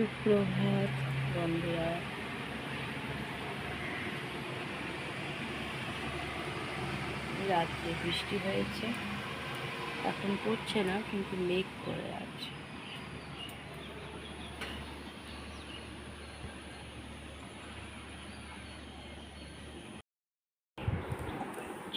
সুপ্রভাত, বন্ধুরা। রাত্রে বৃষ্টি হয়েছে। এখন পড়ছে না, কিন্তু মেঘ করে আছে।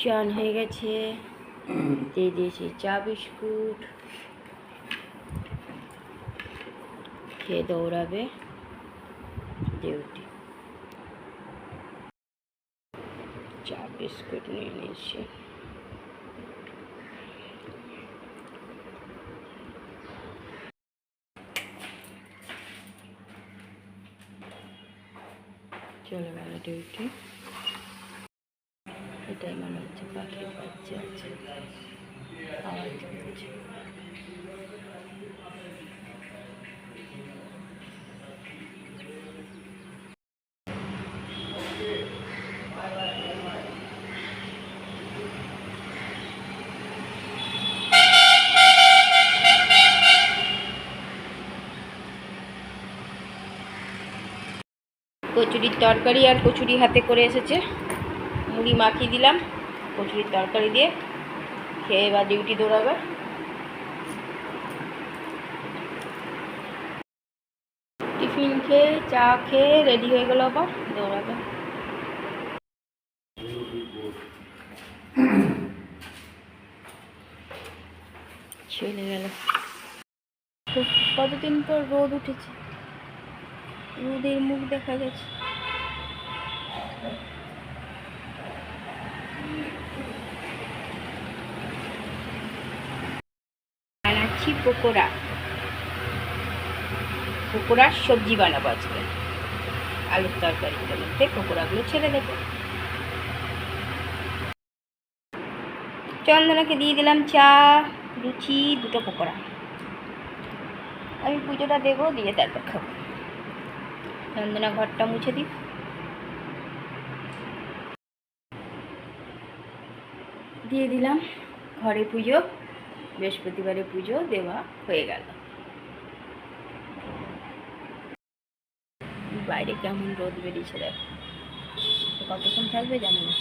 চান হয়ে গেছে। দিয়ে দিয়েছি চা বিস্কুট। খেয়ে দৌড়াবে ডিউটি। চা বিস্কুট নিয়ে নিয়েছি। চলে গেল ডিউটি। এটাই মনে হচ্ছে পাখির বাচ্চা আছে। আওয়াজ করছে। কচুরির তরকারি আর কচুরি হাতে করে এসেছে। মুড়ি মাখিয়ে দিলাম, কচুরির তরকারি দিয়ে খেয়ে এবার ডিউটি দৌড়াবে। টিফিন খেয়ে, চা খেয়ে রেডি হয়ে গেল আবার দৌড়াবে। চলে গেল। কতদিন পর রোদ উঠেছে? রোদের মুখ দেখা গেছে। বানাচ্ছি পকোড়া। পকোড়ার সবজি বানাবো আজকে। আলুর তরকারির মধ্যে পকোড়াগুলো ছেড়ে দেবো। চন্দনাকে দিয়ে দিলাম চা, লুচি, দুটো পকোড়া। আমি পুজোটা দেবো, দিয়ে তারপর খাব। চন্দনা ঘরটা মুছে দিই। দিয়ে দিলাম ঘরে পুজো, বৃহস্পতিবারে পুজো দেওয়া হয়ে গেল। বাইরে কেমন রোদ বেরিয়েছে দেখো। কতক্ষণ থাকবে জানি না।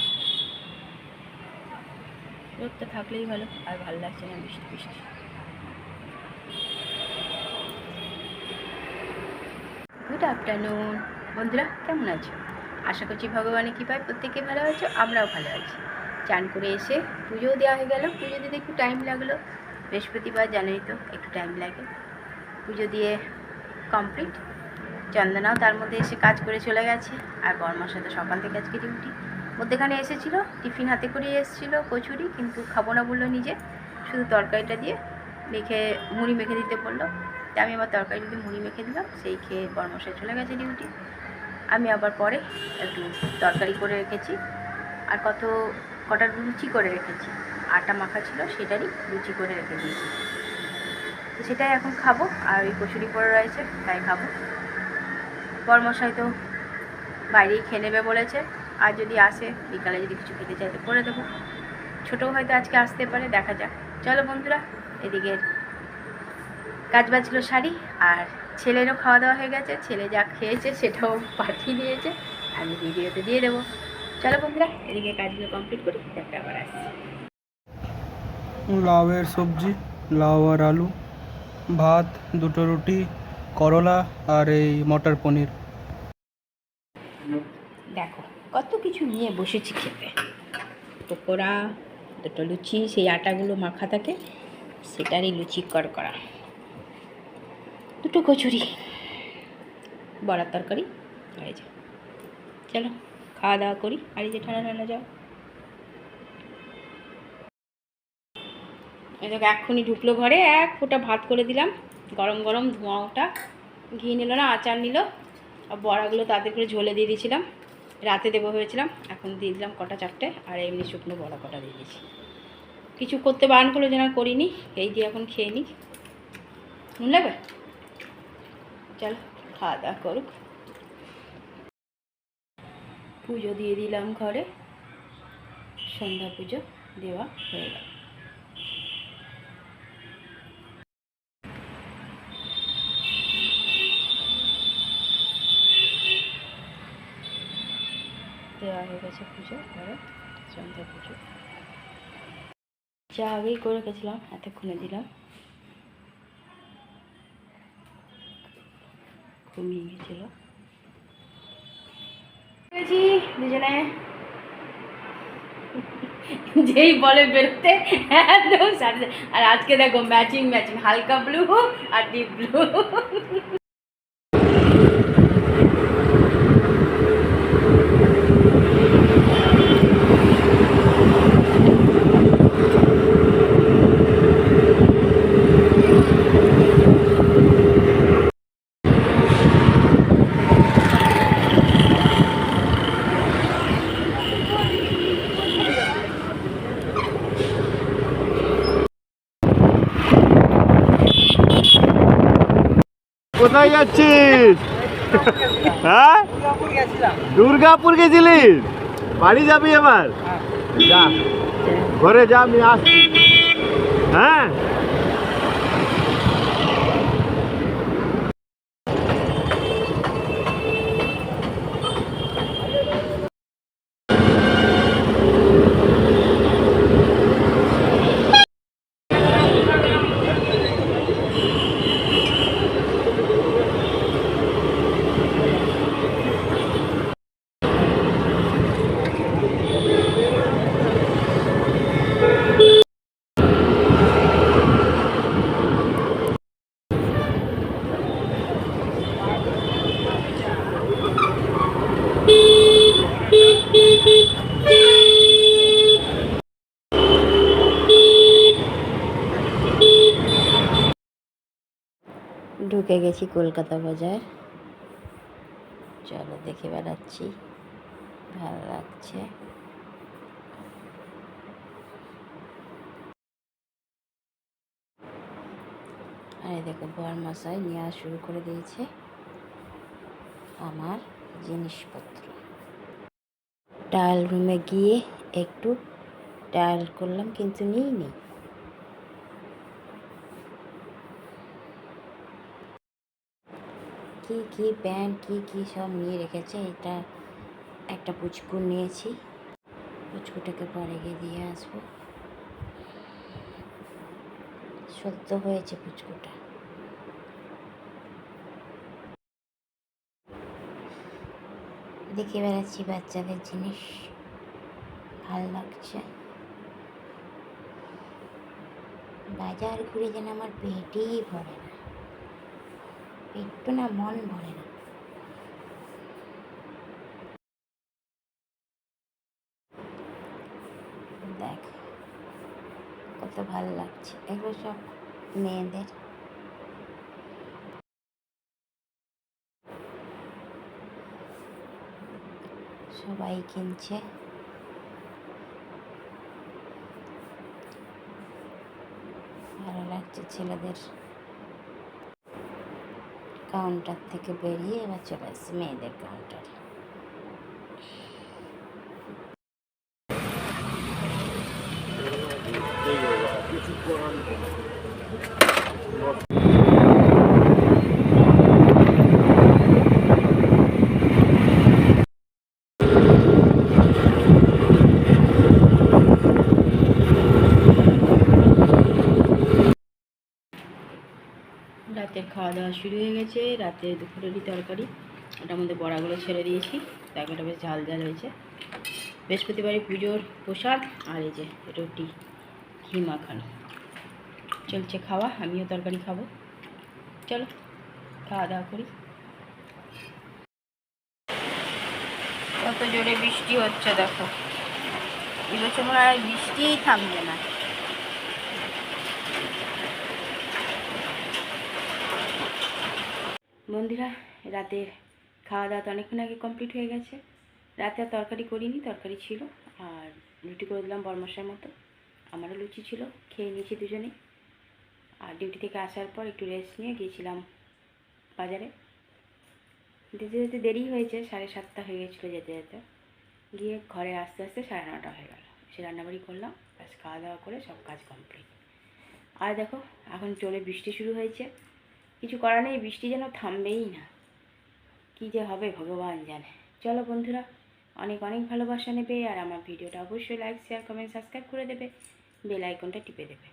রোদটা থাকলেই ভালো, আর ভালো লাগছে না বৃষ্টি বৃষ্টি। গুড আফটারনুন বন্ধুরা, কেমন আছো? আশা করছি ভগবানের কৃপায় প্রত্যেকে ভালো আছো, আমরাও ভালো আছি। চান করে এসে পুজোও দেওয়া হয়ে গেল। পুজো দিতে একটু টাইম লাগল। বৃহস্পতিবার জানোই তো, একটু টাইম লাগে। পুজো দিয়ে কমপ্লিট চন্দনাও তার মধ্যে এসে কাজ করে চলে গেছে। আর বর্মার সাথে সকাল থেকে আজকে ডিউটি মধ্যেখানে এসেছিল, টিফিন হাতে করে এসেছিল কচুরি, কিন্তু খাব না বলল নিজে। শুধু তরকারিটা দিয়ে মেখে, মুড়ি মেখে দিতে বলল। আমি আবার তরকারি যদি মুড়ি মেখে দিলাম, সেই খেয়ে বর্মশাই চলে গেছে ডিউটি। আমি আবার পরে একটু তরকারি করে রেখেছি। আর কত, কটা লুচি করে রেখেছি। আটা মাখা ছিল সেটারই লুচি করে রেখে দিয়েছি। তো সেটাই এখন খাব, আর ওই কচুরি পরে রয়েছে তাই খাব। বর্মশাই তো বাইরেই খেয়ে নেবে বলেছে। আর যদি আসে, বিকালে যদি কিছু খেতে চাই তো করে দেবো। ছোটো হয়তো আজকে আসতে পারে, দেখা যাক। চলো বন্ধুরা এদিকে কাজ বাজলো শাড়ি আর ছেলেরও খাওয়া দাওয়া হয়ে গেছে ছেলে যা খেয়েছে সেটাও পাঠিয়ে দিয়েছে আমি ভিডিওতে দিয়ে দেবো। চলো বন্ধুরা এদিকে কাজগুলো কমপ্লিট করি তারপরে আবার আসছি। লাউয়ের সবজি লাউ আর আলু ভাত দুটো রুটি করলা আর এই মটর পনির। দেখো কত কিছু নিয়ে বসেছি খেতে। পকোড়া দুটো লুচি সেই আটাগুলো মাখা থাকে সেটারই লুচি কর করা দুটো কচুরি। বড়ার তরকারি, আর এই যে, চলো, খাওয়া দাওয়া করি। আর এই যে, ঠান্ডা ঠান্ডা যাও দেখো, এক্ষুনি ঢুকলো ঘরে, এক ফোঁটা ভাত করে দিলাম। গরম গরম ধোঁয়া ওটা। ঘি নিল না, আচার নিল। আর বড়াগুলো তাতে করে ঝোলে দিয়ে দিয়েছিলাম। রাতে দেবো ভেবেছিলাম, এখন দিয়ে দিলাম কটা চারটে, আর এমনি শুকনো বড়া কটা দিয়ে দিয়েছি। কিছু করতে বারণ করল যেন করিনি। এই দিয়ে এখন খেয়ে নিই। নুন লাগবে? চল, খাওয়া দাওয়া করুক। পুজো দিয়ে দিলাম ঘরে। সন্ধ্যা পুজো দেওয়া হয়ে গেল। দেওয়া হয়ে গেছে পুজো, ঘরে সন্ধ্যা পুজো। যা আগেই করে গেছিলাম এতক্ষণে দিলাম। ঘুমিয়ে গেছিল গেছি দুজনে যেই বলে বেরোতে একদম সাথে আর আজকে দেখো ম্যাচিং ম্যাচিং হালকা ব্লু আর ডিপ ব্লু কোথায় যাচ্ছিস? হ্যাঁ? দুর্গাপুর গেছিলিস বাড়ি যাবি এবার? যা ঘরে যা আমি আসছি। হ্যাঁ? ঢুকে গেছি কলকাতা বাজার। চলো দেখে বেড়াচ্ছি। ভালো লাগছে। আর দেখো বর মশাই নেওয়া শুরু করে দিয়েছে আমার জিনিসপত্র। ট্রায়াল রুমে গিয়ে একটু ট্রায়াল করলাম, কিন্তু নিই কি কি প্যান্ট, কি কি সব নিয়ে রেখেছে, এটা একটা পুচকু নিয়েছি। পুচকুটাকে পরে গিয়ে দিয়ে আসব। সদ্য হয়েছে পুচকুটা। দেখে বেড়াচ্ছি বাচ্চাদের জিনিস। ভালো লাগছে। বাজার ঘুরে যেন আমার পেটেই ভরে না। একটু না মন ভরে না। দেখ, কত ভালো লাগছে। এগুলো সব মেয়েদের। সবাই কিনছে। ভালো লাগছে ছেলেদের। কাউন্টার থেকে বেরিয়ে এবার চলে আসছি মেয়েদের কাউন্টারে রাতের খাওয়া দাওয়া শুরু হয়ে গেছে, রাতে দুপুরেরই তরকারি ওটার মধ্যে বড়াগুলো ছেড়ে দিয়েছি, তরকারিটা বেশ ঝাল ঝাল হয়েছে। বৃহস্পতিবারে পুজোর প্রসাদ আর এই যে রুটি, ঘি মাখানো। চলছে খাওয়া, আমিও তরকারি খাব। চলো খাওয়া দাওয়া করি। কত জোরে বৃষ্টি হচ্ছে দেখো। এবছর মনে বৃষ্টিই থামবে না। বন্ধুরা, রাতের খাওয়া দাওয়া তো অনেকক্ষণ আগে কমপ্লিট হয়ে গেছে। রাতে আর তরকারি করিনি, তরকারি ছিল আর রুটি করে দিলাম বরমশার মতো। আমারও লুচি ছিল, খেয়ে নিয়েছি দুজনে। আর ডিউটি থেকে আসার পর একটু রেস্ট নিয়ে গিয়েছিলাম বাজারে। যেতে যেতে দেরি হয়েছে, সাড়ে সাতটা হয়ে গেছিল যেতে যেতে। গিয়ে ঘরে আস্তে আস্তে সাড়ে নটা হয়ে গেল। সে রান্নাবাড়ি করলাম, ব্যাস খাওয়া দাওয়া করে সব কাজ কমপ্লিট আর দেখো, এখন চলে বৃষ্টি শুরু হয়েছে। কিছু করার নেই, বৃষ্টি যেন থামবেই না। কী যে হবে ভগবান জানে। চলো বন্ধুরা, অনেক অনেক ভালোবাসা নেবে আর আমার ভিডিওটা অবশ্যই লাইক শেয়ার কমেন্ট সাবস্ক্রাইব করে দেবে। বেল আইকনটা টিপে দেবে।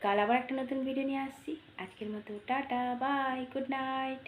কাল আবার একটা নতুন ভিডিও নিয়ে আসছি। আজকের মতো টাটা বাই গুড নাইট